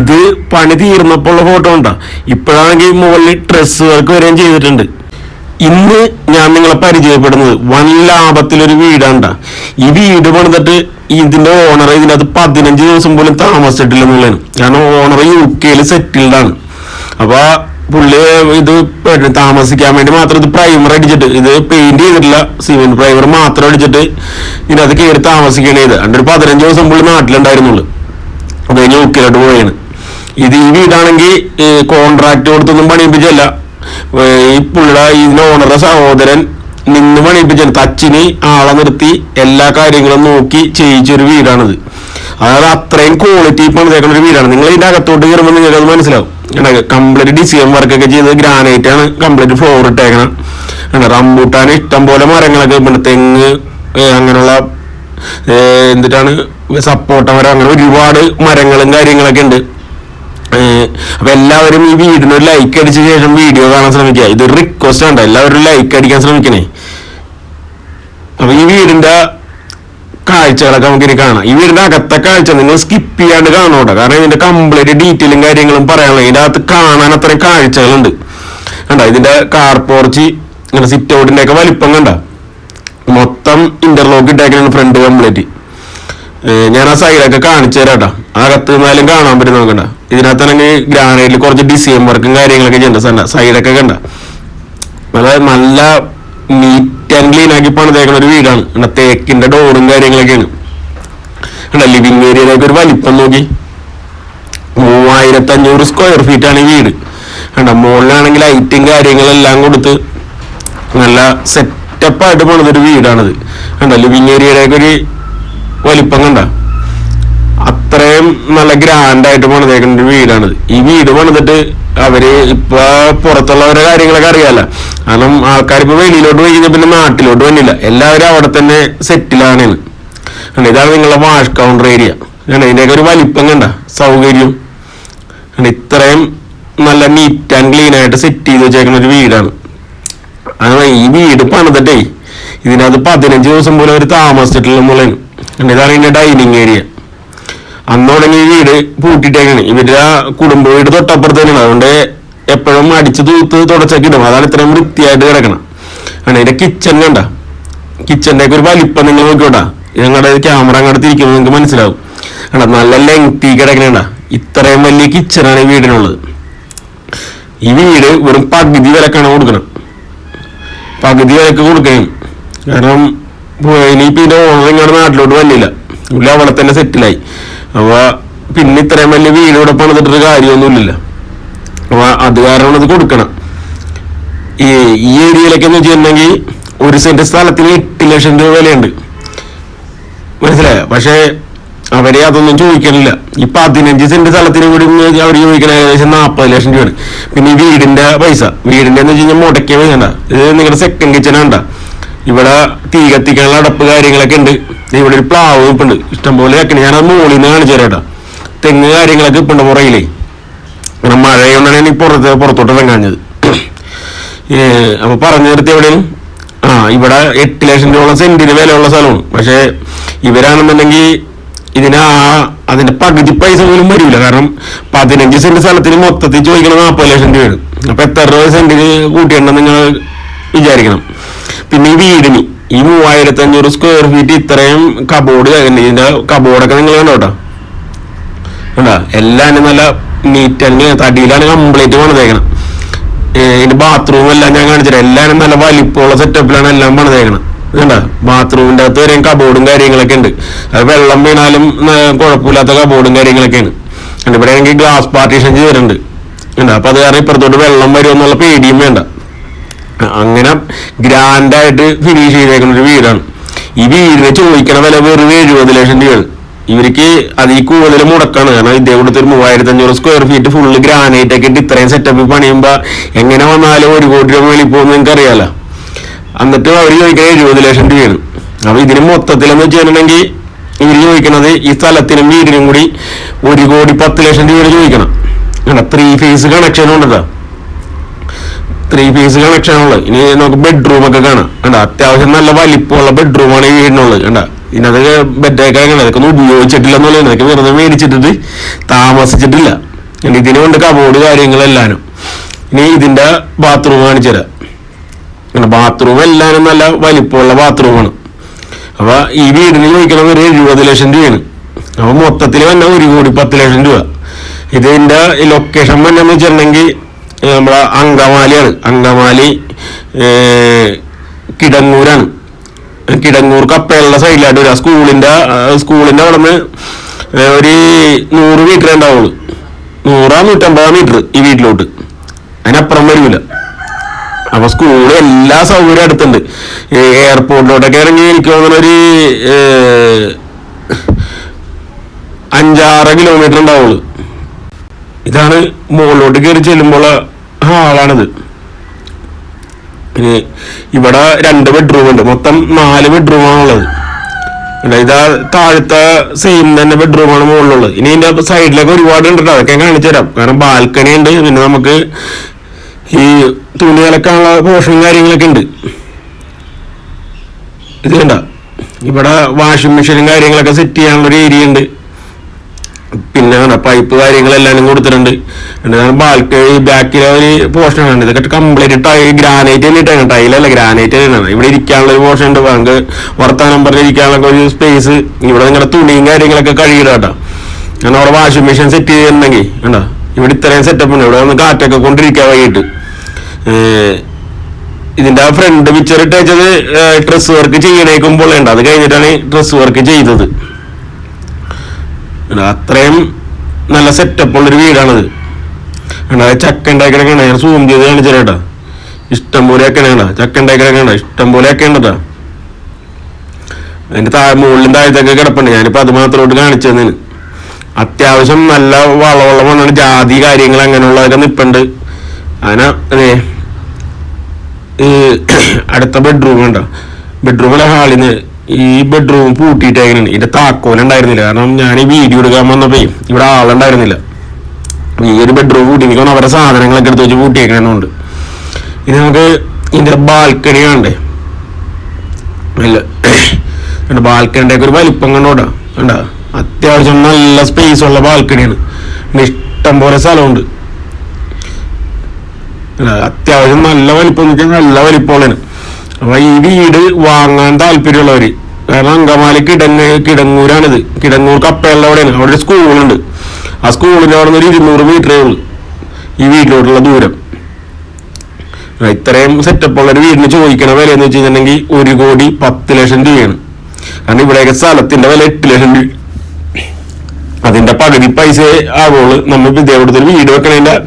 ഇത് പണി തീർന്നപ്പോൾ ഉള്ള ഫോട്ടോ ഉണ്ടാ ഇപ്പോഴാണെങ്കിൽ മുകളിൽ ഡ്രസ്സ് വർക്ക് വരെയും ചെയ്തിട്ടുണ്ട്. ഇന്ന് ഞാൻ നിങ്ങളെ പരിചയപ്പെടുന്നത് വൻ ലാഭത്തിലൊരു വീടാണ്ട. ഈ വീട് പണിതിട്ട് ഇതിന്റെ ഓണർ അത് പതിനഞ്ച് ദിവസം പോലും താമസിച്ചിട്ടില്ല എന്നുള്ളതാണ് കാരണം ഓണർ യു കെയിൽ സെറ്റിൽഡ് ആണ്. അപ്പൊ പുള്ളി ഇത് താമസിക്കാൻ വേണ്ടി മാത്രം ഇത് പ്രൈമർ അടിച്ചിട്ട് ഇത് പെയിന്റ് ചെയ്തിട്ടില്ല സിമെന്റ് പ്രൈമർ മാത്രം അടിച്ചിട്ട് ഇതിനകത്ത് കയറി താമസിക്കണേ ഇത് അതിന്റെ ഒരു പതിനഞ്ച് ദിവസം പുള്ളി നാട്ടിലുണ്ടായിരുന്നുള്ളൂ. അത് കഴിഞ്ഞ് യുക്കിലോട്ട് പോയാണ് ഇത് ഈ വീടാണെങ്കിൽ കോൺട്രാക്ട് കൊടുത്തൊന്നും പണിയിപ്പിച്ചല്ല. ഈ പുള്ള ഇതിന്റെ ഓണറുടെ സഹോദരൻ നിന്ന് പണിയിപ്പിച്ചാണ് തച്ചിന് ആളെ നിർത്തി എല്ലാ കാര്യങ്ങളും നോക്കി ചെയ്യിച്ചൊരു വീടാണിത്. അതായത് അത്രയും ക്വാളിറ്റി പണിതേക്കുന്ന ഒരു വീടാണ്. നിങ്ങൾ ഇതിന്റെ അകത്തോട്ട് കയറുമ്പോൾ നിങ്ങൾക്ക് അത് മനസ്സിലാവും കംപ്ലീറ്റ് ഡിസൈൻ വർക്കൊക്കെ ചെയ്ത് ഗ്രാനൈറ്റ് ആണ്. Complete floor ഇട്ടേക്കണം. റംബൂട്ടാൻ ഇഷ്ടം പോലെ മരങ്ങളൊക്കെ പിന്നെ തെങ്ങ് അങ്ങനെയുള്ള എന്തിട്ടാണ് സപ്പോർട്ട മരം അങ്ങനെ ഒരുപാട് മരങ്ങളും കാര്യങ്ങളൊക്കെ ഉണ്ട് അപ്പൊ എല്ലാവരും ഈ വീടിന് ഒരു ലൈക്ക് അടിച്ച ശേഷം വീഡിയോ കാണാൻ ശ്രമിക്കുക. ഇത് റിക്വസ്റ്റ് ആണ് എല്ലാവരും ലൈക്ക് അടിക്കാൻ ശ്രമിക്കണേ. അപ്പൊ ഈ വീടിന്റെ കാഴ്ചകളൊക്കെ നമുക്ക് ഇനി കാണാം. ഈ വീടിന്റെ അകത്തെ കാഴ്ച നിങ്ങൾ സ്കിപ്പ് ചെയ്യാണ്ട് കാണോട്ടെ കാരണം ഇതിന്റെ കംപ്ലീറ്റ് ഡീറ്റെയിലും കാര്യങ്ങളും പറയാനുള്ള. ഇതിന്റെ അകത്ത് കാണാൻ അത്രയും കാഴ്ചകളുണ്ട്. കണ്ട? ഇതിന്റെ കാർ പോർച്ച് ഇങ്ങനെ സിറ്റ് ഔട്ടിന്റെ ഒക്കെ വലിപ്പം കണ്ട? മൊത്തം ഇന്റർലോക്ക് ഇട്ടേക്കാണ് ഫ്രണ്ട് കംപ്ലീറ്റ് ഞാൻ ആ സൈഡൊക്കെ കാണിച്ചു തരാം കേട്ടോ. അകത്ത് നിന്നാലും കാണാൻ പറ്റും നോക്കണ്ട ഇതിനകത്താണെങ്കിൽ ഗ്രാനൈറ്റിൽ കുറച്ച് ഡിസൈൻ വർക്കും കാര്യങ്ങളൊക്കെ ചെയ്യണ്ട സൈഡൊക്കെ കണ്ട. നല്ല നല്ല നീറ്റ് ആൻഡ് ക്ലീൻ ആക്കി പണിതേക്കുന്ന ഒരു വീടാണ്. തേക്കിന്റെ ഡോറും കാര്യങ്ങളൊക്കെയാണ്. കണ്ട ലിവിങ് ഏരിയയിലേക്ക് ഒരു വലിപ്പം നോക്കി. മൂവായിരത്തി അഞ്ഞൂറ് സ്ക്വയർ ഫീറ്റ് ആണ് ഈ വീട്. കണ്ട മുകളിലാണെങ്കിൽ ലൈറ്റും കാര്യങ്ങളെല്ലാം കൊടുത്ത് നല്ല സെറ്റപ്പായിട്ട് പണിതൊരു വീടാണിത്. കണ്ട ലിവിങ് ഏരിയയിലേക്ക് ഒരു വലിപ്പം കണ്ട. അത്രയും നല്ല ഗ്രാൻഡ് ആയിട്ട് പണിതേക്കുന്ന ഒരു വീടാണിത്. ഈ വീട് പണിതിട്ട് അവർ ഇപ്പൊ പുറത്തുള്ളവരുടെ കാര്യങ്ങളൊക്കെ അറിയാല്ല കാരണം ആൾക്കാർ ഇപ്പൊ വെളിയിലോട്ട് പോയി പിന്നെ നാട്ടിലോട്ട് വന്നില്ല. എല്ലാവരും അവിടെ തന്നെ സെറ്റിലാണ്. ഇതാണ് നിങ്ങളുടെ വാഷ് കൗണ്ടർ ഏരിയ ഇതിന്റെയൊക്കെ ഒരു വലിപ്പം കണ്ട? സൗകര്യം. ഇത്രയും നല്ല നീറ്റ് ആൻഡ് ക്ലീൻ ആയിട്ട് സെറ്റ് ചെയ്ത് വെച്ചേക്കുന്ന ഒരു വീടാണ്. അങ്ങനെ ഈ വീട് പണിതിട്ടേ ഇതിനകത്ത് പതിനഞ്ച് ദിവസം പോലും അവർ താമസിച്ചിട്ടുള്ള മുളയാണ് ഇതാണ് ഇതിന്റെ ഡൈനിങ് ഏരിയ അന്ന് വീട് പൂട്ടിട്ടേക്കാണ്. ഇവരുടെ കുടുംബ വീട് തൊട്ടപ്പുറത്ത് തന്നെയാണ്. അതുകൊണ്ട് എപ്പോഴും അടിച്ചു തൂത്ത് തുടച്ചൊക്കെ ഇടും. അതാണ് ഇത്രയും വൃത്തിയായിട്ട് കിടക്കണം. ആണ് ഇതിന്റെ കിച്ചൺ കണ്ട. കിച്ചന്റെ ഒക്കെ ഒരു വലിപ്പം നിങ്ങൾ നോക്കിയോട്ടാ ഞങ്ങളുടെ ക്യാമറ അങ്ങോട്ട് നിങ്ങൾക്ക് മനസ്സിലാവും. കണ്ട നല്ല ലെങ്തി കിടക്കണേണ്ട ഇത്രയും വലിയ കിച്ചണാണ് ഈ വീടിനുള്ളത്. ഈ വീട് വെറും പകുതി വിലക്കാണ് കൊടുക്കണം. പകുതി വിലക്ക് കൊടുക്കണം. കാരണം ഇപ്പൊ ഇനിയിപ്പോ ഇതിന്റെ ഓണർ ഇങ്ങോട്ട് നാട്ടിലോട്ട് വന്നില്ല. പുള്ളി അവിടെ തന്നെ സെറ്റിലായി അപ്പൊ പിന്നെ ഇത്രയും വലിയ വീട് ഇവിടെ പണിതിട്ടൊരു കാര്യമൊന്നുമില്ല അപ്പൊ അത് കാരണം അത് കൊടുക്കണം. ഈ ഈ ഏരിയയിലൊക്കെ എന്ന് വെച്ചിട്ടുണ്ടെങ്കിൽ ഒരു സെന്റ് സ്ഥലത്തിന് എട്ട് ലക്ഷം രൂപ വിലയുണ്ട്. മനസ്സിലായ? പക്ഷേ അവരെ അതൊന്നും ചോദിക്കണില്ല. ഈ പതിനഞ്ച് സെന്റ് സ്ഥലത്തിന് കൂടി അവർ ചോദിക്കണ ഏകദേശം നാൽപ്പത് ലക്ഷം രൂപയാണ്. പിന്നെ ഈ വീടിന്റെ പൈസ. വീടിന്റെ എന്ന് വെച്ച് കഴിഞ്ഞാൽ മുടക്കിയ പൈസ ഉണ്ടാ ഇത് നിങ്ങളുടെ സെക്കൻഡ് കിച്ചൺ ഉണ്ടാ ഇവിടെ തീ കത്തിക്കാനുള്ള അടപ്പ് കാര്യങ്ങളൊക്കെ ഉണ്ട്. ഇവിടെ ഒരു പ്ലാവ് ഇപ്പുണ്ട് ഇഷ്ടംപോലെ വെക്കണേ. ഞാനത് മുകളിൽ നിന്ന് കാണിച്ചു തരാം തെങ്ങ് കാര്യങ്ങളൊക്കെ ഇപ്പുണ്ട് പുറയിലേ കാരണം മഴയുണ്ടാണ് ഈ പുറത്ത് പുറത്തോട്ട് ഇറങ്ങാഞ്ഞത്. ഏ, അപ്പൊ പറഞ്ഞു നിർത്തി എവിടെയും ആ ഇവിടെ എട്ട് ലക്ഷം രൂപ സെന്റിന് വിലയുള്ള സ്ഥലമാണ്. പക്ഷെ ഇവരാണെന്നുണ്ടെങ്കിൽ ഇതിന് ആ അതിന്റെ പകുതി പൈസ പോലും വരില്ല കാരണം പതിനഞ്ച് സെന്റ് സ്ഥലത്തിന് മൊത്തത്തിൽ ചോദിക്കണം നാൽപ്പത് ലക്ഷം രൂപയാണ്. അപ്പൊ എത്ര രൂപ സെന്റിന് കൂട്ടിയിട്ടുണ്ടെന്ന് നിങ്ങൾ വിചാരിക്കണം. പിന്നെ ഈ വീടിന് ഈ മൂവായിരത്തി അഞ്ഞൂറ് സ്ക്വയർ ഫീറ്റ് ഇത്രയും കബോർഡ് ഇതിന്റെ കബോർഡൊക്കെ നിങ്ങൾ കണ്ടോട്ടോ കണ്ടോ? എല്ലാം നല്ല നീറ്റ് ആൻഡ് തടിയിലാണ് കംപ്ലീറ്റ് പണിതേക്കണം. ഇതിന്റെ ബാത്റൂം എല്ലാം ഞാൻ കാണിച്ചിട്ട് എല്ലാവരും നല്ല വലിപ്പമുള്ള സെറ്റപ്പിലാണ് എല്ലാം പണിതേക്കണം. കണ്ട? ബാത്റൂമിന്റെ അകത്ത് വരെയും കബോർഡും കാര്യങ്ങളൊക്കെ ഉണ്ട്. അത് വെള്ളം വീണാലും കുഴപ്പമില്ലാത്ത കബോർഡും കാര്യങ്ങളൊക്കെയാണ് ഉണ്ട്. ഇവിടെ ആണെങ്കിൽ ഗ്ലാസ് പാർട്ടീഷൻ ചെയ്തിട്ടുണ്ട്. കണ്ട? അപ്പൊ അത് കാരണം ഇപ്പുറത്തോട്ട് വെള്ളം വരുമെന്നുള്ള പേടിയും വേണ്ട. അങ്ങനെ ഗ്രാൻഡായിട്ട് ഫിനിഷ് ചെയ്തേക്കുന്ന ഒരു വീടാണ്. ഈ വീടിന് ചോദിക്കണ വില വെറും എഴുപത് ലക്ഷം രൂപ ഇവർക്ക് അതിൽ കൂടുതൽ മുടക്കാണ്. കാരണം ഇതേ കൊടുത്ത് ഒരു മൂവായിരത്തി അഞ്ഞൂറ് സ്ക്വയർ ഫീറ്റ് ഫുള്ള് ഗ്രാനൈറ്റ് ഒക്കെ ഇട്ട് ഇത്രയും സെറ്റപ്പ് പണിയുമ്പോൾ എങ്ങനെ വന്നാലും ഒരു കോടി രൂപ മേളിൽ പോകുന്ന നിങ്ങൾക്ക് അറിയാലോ എന്നിട്ട് അവർ ചോദിക്കുന്നത് എഴുപത് ലക്ഷം രൂപയാണ്. അപ്പൊ ഇതിന് മൊത്തത്തിൽ എന്ന് വെച്ചിട്ടുണ്ടെങ്കിൽ ഇവർ ചോദിക്കണത് ഈ സ്ഥലത്തിനും വീടിനും കൂടി ഒരു കോടി പത്ത് ലക്ഷം രൂപ ചോദിക്കണം. ത്രീ ഫേസ് കണക്ഷൻ ഉണ്ട് ത്രീ പീസ് വെച്ചാണുള്ളത്. ഇനി നമുക്ക് ബെഡ്റൂം ഒക്കെ കാണാം. കണ്ട? അത്യാവശ്യം നല്ല വലിപ്പമുള്ള ബെഡ്റൂമാണ് ഈ വീടിനുള്ളത്. കണ്ട? ഇതിനകത്ത് ബെഡൊക്കെ അതൊക്കെ ഒന്നും ഉപയോഗിച്ചിട്ടില്ല എന്നുള്ളത് ഇതൊക്കെ വെറുതെ മേടിച്ചിട്ടിട്ട് താമസിച്ചിട്ടില്ല. ഇതിന് കൊണ്ട് കബോർഡ് കാര്യങ്ങളെല്ലാനും. ഇനി ഇതിന്റെ ബാത്റൂം കാണിച്ചു തരാം. ബാത്റൂം എല്ലാവരും നല്ല വലിപ്പമുള്ള ബാത്റൂമാണ് അപ്പൊ ഈ വീടിന് ചോദിക്കണം ഒരു എഴുപത് ലക്ഷം രൂപയാണ്. അപ്പൊ മൊത്തത്തിൽ വന്ന ഒരു കോടി പത്ത് ലക്ഷം രൂപ. ഇതിന്റെ ലൊക്കേഷൻ വന്നെന്ന് വെച്ചിട്ടുണ്ടെങ്കിൽ നമ്മളെ അങ്കമാലിയാണ്. അങ്കമാലി കിടങ്ങൂരാണ്. കിടങ്ങൂർ കപ്പയുള്ള സൈഡിലായിട്ട് വരിക സ്കൂളിന്റെ സ്കൂളിന്റെ അവിടെ നിന്ന് ഒരു നൂറ് മീറ്റർ ഉണ്ടാവുള്ളൂ. നൂറാ നൂറ്റമ്പതാ മീറ്റർ ഈ വീട്ടിലോട്ട്. അതിനപ്പുറം വരൂല. അപ്പൊ സ്കൂൾ എല്ലാ സൗകര്യം അടുത്തുണ്ട്. എയർപോർട്ടിലോട്ടൊക്കെ ഇറങ്ങി എനിക്ക് തോന്നുന്ന ഒരു ഏഹ്, അഞ്ചാറ് കിലോമീറ്റർ ഉണ്ടാവുള്ളൂ. ഇതാണ് മുകളിലോട്ട് കയറി ചെല്ലുമ്പോൾ ഹാളാണിത് പിന്നെ ഇവിടെ രണ്ട് ബെഡ്റൂം ഉണ്ട്. മൊത്തം നാല് ബെഡ്റൂമാണുള്ളത്. ഇതാ താഴത്തെ സെയിം തന്നെ ബെഡ്റൂമാണ് മുകളിലുള്ളത്. ഇനി ഇതിന്റെ സൈഡിലൊക്കെ ഒരുപാട് ഉണ്ട് അതൊക്കെ കാണിച്ചു തരാം. കാരണം ബാൽക്കണി ഉണ്ട്. പിന്നെ നമുക്ക് ഈ തുണി അലക്കാനുള്ള പോഷനും കാര്യങ്ങളൊക്കെ ഉണ്ട്. ഇത് കണ്ട? ഇവിടെ വാഷിംഗ് മെഷീനും കാര്യങ്ങളൊക്കെ സെറ്റ് ചെയ്യാനുള്ള ഒരു ഏരിയ ഉണ്ട്. പിന്നെ പൈപ്പ് കാര്യങ്ങളെല്ലാം കൊടുത്തിട്ടുണ്ട്. ബാൽക്കണി ബാക്കിലെ ഒരു പോർഷൻ ആണ് ഇതൊക്കെ കംപ്ലീറ്റ് ടൈ ഗ്രാനൈറ്റ് തന്നെ ഇട്ടാണ് ടൈലല്ല ഗ്രാനൈറ്റ് തന്നെയാണ്. ഇവിടെ ഇരിക്കാനുള്ള ഒരു പോർഷൻ ഉണ്ട്. നമുക്ക് വർത്താനം പറഞ്ഞ് ഇരിക്കാനുള്ള ഒരു സ്പേസ് ഇവിടെ നിങ്ങളുടെ തുണിയും കാര്യങ്ങളൊക്കെ കഴുകിയിടാം കേട്ടോ. കാരണം അവിടെ വാഷിംഗ് മെഷീൻ സെറ്റ് ചെയ്തിട്ടുണ്ടെങ്കിൽ കണ്ടോ? ഇവിടെ ഇത്രയും സെറ്റപ്പ് ഉണ്ട്. ഇവിടെ വന്ന് കാറ്റൊക്കെ കൊണ്ടിരിക്കാൻ വൈകിട്ട്. ഇതിന്റെ ആ ഫ്രണ്ട് പിക്ചർ ഇട്ടത് ഡ്രസ് വർക്ക് ചെയ്യണേക്കുമ്പോൾ ഉണ്ട് അത് കഴിഞ്ഞിട്ടാണ് ഡ്രസ് വർക്ക് ചെയ്തത്. അത്രയും നല്ല സെറ്റപ്പ് ഉള്ളൊരു വീടാണത്. അത് ചക്ക ഉണ്ടാക്കിയൊക്കെ ഞാൻ സൂം ചെയ്ത് കാണിച്ചേട്ടാ ഇഷ്ടം പോലെ ഒക്കെ ഉണ്ട് ചക്ക ഉണ്ടാക്കിയാണ് ഇഷ്ടം പോലെ ഒക്കെ ഉണ്ട് ട്ടോ. അതിന്റെ താഴെ മുകളിലും താഴത്തൊക്കെ കിടപ്പുണ്ട്. ഞാനിപ്പോ അത് മാത്രമായിട്ട് കാണിച്ചു തന്നേന് അത്യാവശ്യം നല്ല വളവുള്ള മണ്ണാണ് ജാതി കാര്യങ്ങൾ അങ്ങനെയുള്ളതൊക്കെ നിപ്പുണ്ട്. അതിനാ അതെ. അടുത്ത ബെഡ്റൂം ഉണ്ടോ ബെഡ്റൂമിലെ ഹാളിന്ന് ഈ ബെഡ്റൂം പൂട്ടിയിട്ടേക്കാണ് ഇതിന്റെ താക്കോലുണ്ടായിരുന്നില്ല കാരണം ഞാൻ ഈ വീഡിയോ എടുക്കാൻ വന്നപ്പോ ഇവിടെ ആളുണ്ടായിരുന്നില്ല. ഈ ഒരു ബെഡ്റൂം തോന്നുന്നു അവരുടെ സാധനങ്ങളൊക്കെ എടുത്ത് വെച്ച് പൂട്ടിയേക്കണുണ്ട് ഇനി നമുക്ക് ഇതിന്റെ ബാൽക്കണി കണ്ടേ അല്ല ബാൽക്കണിയുടെ ഒക്കെ ഒരു വലിപ്പം കണ്ടോട്ടാ കണ്ട? അത്യാവശ്യം നല്ല സ്പേസ് ഉള്ള ബാൽക്കണിയാണ് ഇഷ്ടം പോലെ സ്ഥലമുണ്ട്. അത്യാവശ്യം നല്ല വലിപ്പം നല്ല വലിപ്പമുള്ളതാണ് അപ്പൊ ഈ വീട് വാങ്ങാൻ താല്പര്യമുള്ളവര്. കാരണം അങ്കമാലി കിടങ്ങ് കിടങ്ങൂരാണിത്. കിടങ്ങൂർ കപ്പയുള്ള അവിടെയാണ്. അവിടെ ഒരു സ്കൂളുണ്ട്. ആ സ്കൂളിന് അവിടെ നിന്ന് ഒരു ഇരുന്നൂറ് മീറ്ററേ ഉള്ളൂ. ഈ വീട്ടിലോട്ടുള്ള ദൂരം. ഇത്രയും സെറ്റപ്പ് ഉള്ള ഒരു വീടിന് ചോദിക്കണ വില എന്ന് വെച്ച് കഴിഞ്ഞിട്ടുണ്ടെങ്കിൽ ഒരു കോടി പത്ത് ലക്ഷം രൂപയാണ്. കാരണം ഇവിടെയൊക്കെ സ്ഥലത്തിന്റെ വില എട്ട് ലക്ഷം രൂപ. അതിന്റെ പകുതി പൈസ ആവുള്ളൂ. നമ്മൾ ഇതേപോലത്തെ ഒരു വീട് വെക്കണതിന്റെ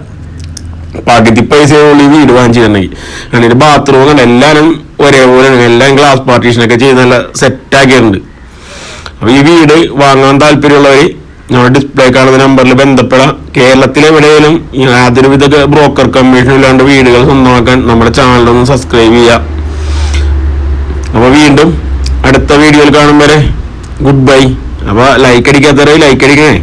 പകുതി പൈസ ഉള്ളൂ ഈ വീട് വാങ്ങിച്ചിട്ടുണ്ടെങ്കിൽ. ഒരു ബാത്റൂം കണ്ട എല്ലാരും ഒരേപോലെ എല്ലാം ഗ്ലാസ് പാർട്ടീഷനൊക്കെ ചെയ്ത് നല്ല സെറ്റ് ആക്കിയിട്ടുണ്ട്. അപ്പൊ ഈ വീട് വാങ്ങാൻ താല്പര്യമുള്ളവർ നമ്മുടെ ഡിസ്പ്ലേ കാണുന്ന നമ്പറിൽ ബന്ധപ്പെടാം കേരളത്തിൽ യാതൊരു യാതൊരുവിധ ബ്രോക്കർ കമ്മീഷൻ ഇല്ലാണ്ട് വീടുകൾ സ്വന്തമാക്കാൻ നമ്മുടെ ചാനലൊന്ന് സബ്സ്ക്രൈബ് ചെയ്യാം അപ്പൊ വീണ്ടും അടുത്ത വീഡിയോയിൽ കാണും വരെ. ഗുഡ് ബൈ അപ്പൊ ലൈക്ക് അടിക്കാത്തവരെ ലൈക്ക് അടിക്കണേ.